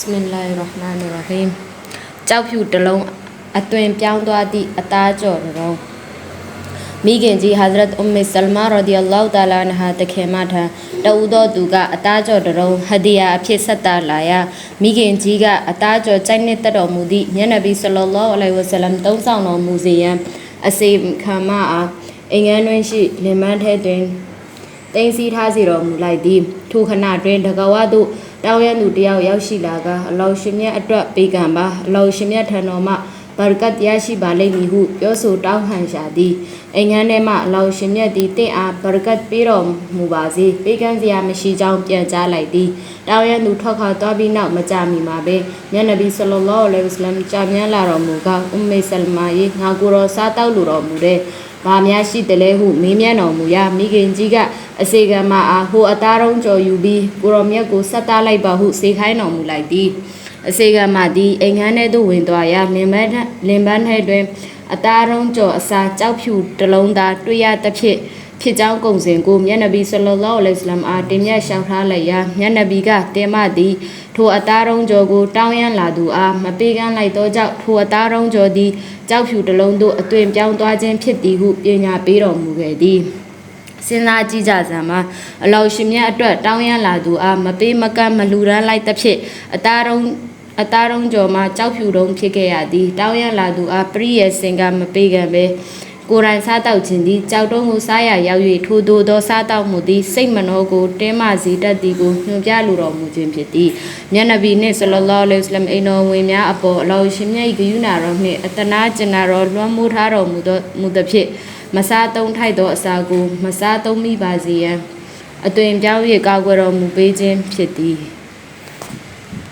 စမင်လာရ်ရဟ်မာန်ရဟီမ်ကြောက်ဖြူတစ်လုံးအသွင်ပြောင်းသွားသည့်အသားကြော်တစ်လုံးမိခင်ကြီးဟာဇရတ်အွမ်မေဆလမာရာဒီအလ္လာဟ်တာလာနဟာတခေမထံတူသောသူကအသားကြော်တစ်လုံးဟဒီယာအဖြစ်ဆက်တာလာရမိခင်ကြီးကအသားကြော်ကြိုက်နှစ်တက်တော်မူသည့်မြတ်နဗီဆလ္လာလဟ်အလိုင်ဝဆလမ်သုံးဆောင်တော်မူစေရန်အစေခံမအားအင်္ဂန်တွင်ရှိလင်မန်းထဲတွင် တင်းစီထားစီတော်မူလိုက်သည်ထိုခဏတွင်တကဝသို့တောင်းရသူတယောက်ရောက်ရှိလာကအလောရှင်မြတ်အတွက်ပေးကံပါအလောရှင်မြတ်ထံတော်မှဘာရကတ်ရရှိပါလိမ့်မည်ဟုပြောဆိုတောင်းခံရှာသည်အိမ်ငန်းထဲမှအလောရှင်မြတ်သည်တင့်အားဘာရကတ်ပေးတော်မူပါစေပေးကမ်းစရာမရှိကြောင်းပြန်ကြားလိုက်သည်တောင်းရသူထောက်ခါသွားပြီးနောက်မကြမီမှာပဲမြတ်နဗီဆလ္လာလဟ်အလိုင်ဝါဆလမ်ကြာမြန်းလာတော်မူကအွမ်မေဆလမာယေငါကိုယ်တော်စားတောက်လိုတော်မူတဲ့။ ဘာများရှိတယ်လဲဟုမေးမြန်းတော်မူရာမိခင်ကြီးကအစေကံမအားဟိုအသားတုံးကြော်ယူပြီးကိုရောမြတ်ကိုဆက်သားလိုက်ပါဟုစေခိုင်းတော်မူလိုက်သည်။အစေကံမသည်အိမ်ခန်းထဲသို့ဝင်သွားရာလင်ပန်းထလင်ပန်းထဲတွင်အသားတုံးကြော်အစာကြောက်ဖြူတစ်လုံးသားတွေ့ရသဖြင့် ဖြစ်ကြောင်းကုံစင်ကိုမြတ်နဗီဆလ္လာလဟ်အလိုင်ဝါဆလမ်အားတင်မြတ်လျှောက်ထားလိုက်ရာမြတ်နဗီကတင်မသည်ထိုအသားတုံးကြော်ကိုတောင်းရန်လာသူအားမပေးကမ်းလိုက်သောကြောင့်ထိုအသားတုံးကြော်သည်ကြောက်ဖြူတစ်လုံးသို့အသွင်ပြောင်းသွားခြင်းဖြစ်သည်ဟုပညာပေးတော်မူခဲ့သည်စဉ်းစားကြည့်ကြစမ်းပါအလောရှင်မြတ်အတွက်တောင်းရန်လာသူအားမပေးမကမ်းမလူရန်လိုက်သဖြင့်အသားတုံးအသားတုံးကြော်မှာကြောက်ဖြူတုံးဖြစ်ခဲ့ရသည်တောင်းရန်လာသူအားပရိယေစင်ကမပေးကမ်းပဲ ကိုယ်တိုင်စားတောက်ခြင်းသည်ကြောက်တုံးကိုစားရရောက်၍ထိုသို့သောစားတောက်မှုသည်စိတ်မနှောကိုတင်းမစီတတ်သည်ကိုညွှန်ပြလိုတော်မူခြင်းဖြစ်သည်မြတ်နဗီနှင့်ဆလလောလဟ်အလိုင်ဝါဆလမ်အိမ်တော်ဝင်များအပေါ်အလောရှင်မြတ်၏ဂရုဏာတော်နှင့်အတနာကျင်နာတော်လွှမ်းမိုးထားတော်မူသောမူသဖြင့်မစားသုံးထိုက်သောအစာကို မစားသုံးမိပါစေရန်အသွင်ပြောင်း၍ကာကွယ်တော်မူပေးခြင်းဖြစ်သည်